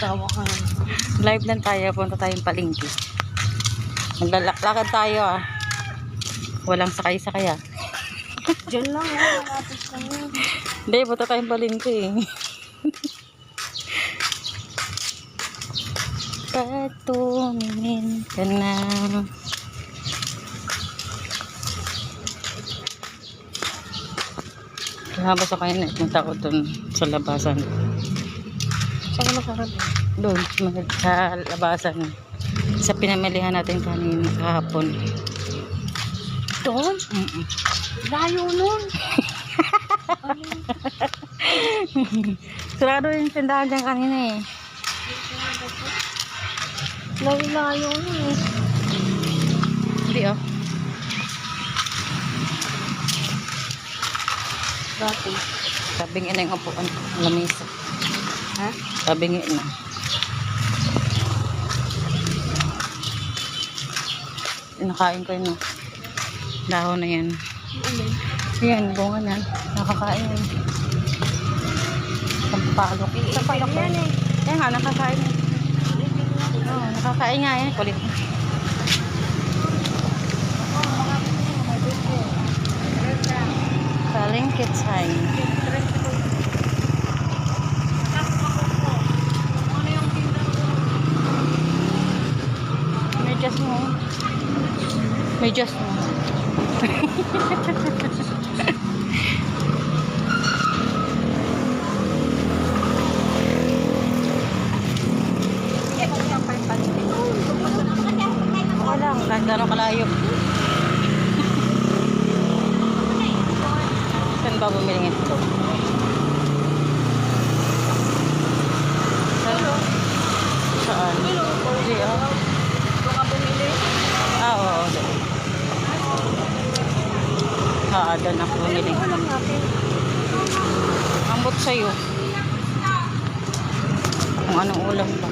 Tawa ka. Live lang tayo. Punta tayong palingki. Maglalakad tayo ah. Walang sakay-sakay ah. Diyan lang, oh. Malapit yun. Hindi, punta tayong palingki eh. Patumingin ka na. Habas ako yun eh. Punta ko dun sa labasan. Saan ka nakarating? Doon, sa labasan. Sa pinamilihan natin kanina kahapon. Doon? Mm-mm. Layo nun. Sarado yung tindahan dyan kanina eh. Layo-layo nun eh. Hindi oh. Dati. Sabing ina yung upuan. Lamisa. Ha? Sabing ina. Nakain ko yun oh. Dahon na yan. Yan, bunga na. Nakakain yan. Sampalok. Sampalok yan eh. Kaya nga, nakakain yan. Oo, nakakain nga yan. Kulit. Palengke time. Just mo. Just mo. Kahit gano'ng kalayo. Saan ba bumili ito? Saan? Saan? Hindi ah. Baka bumili. Ah, oo, oo. doon. Ah, doon ako bumili. Ambot sa'yo. Kung anong ulam ba.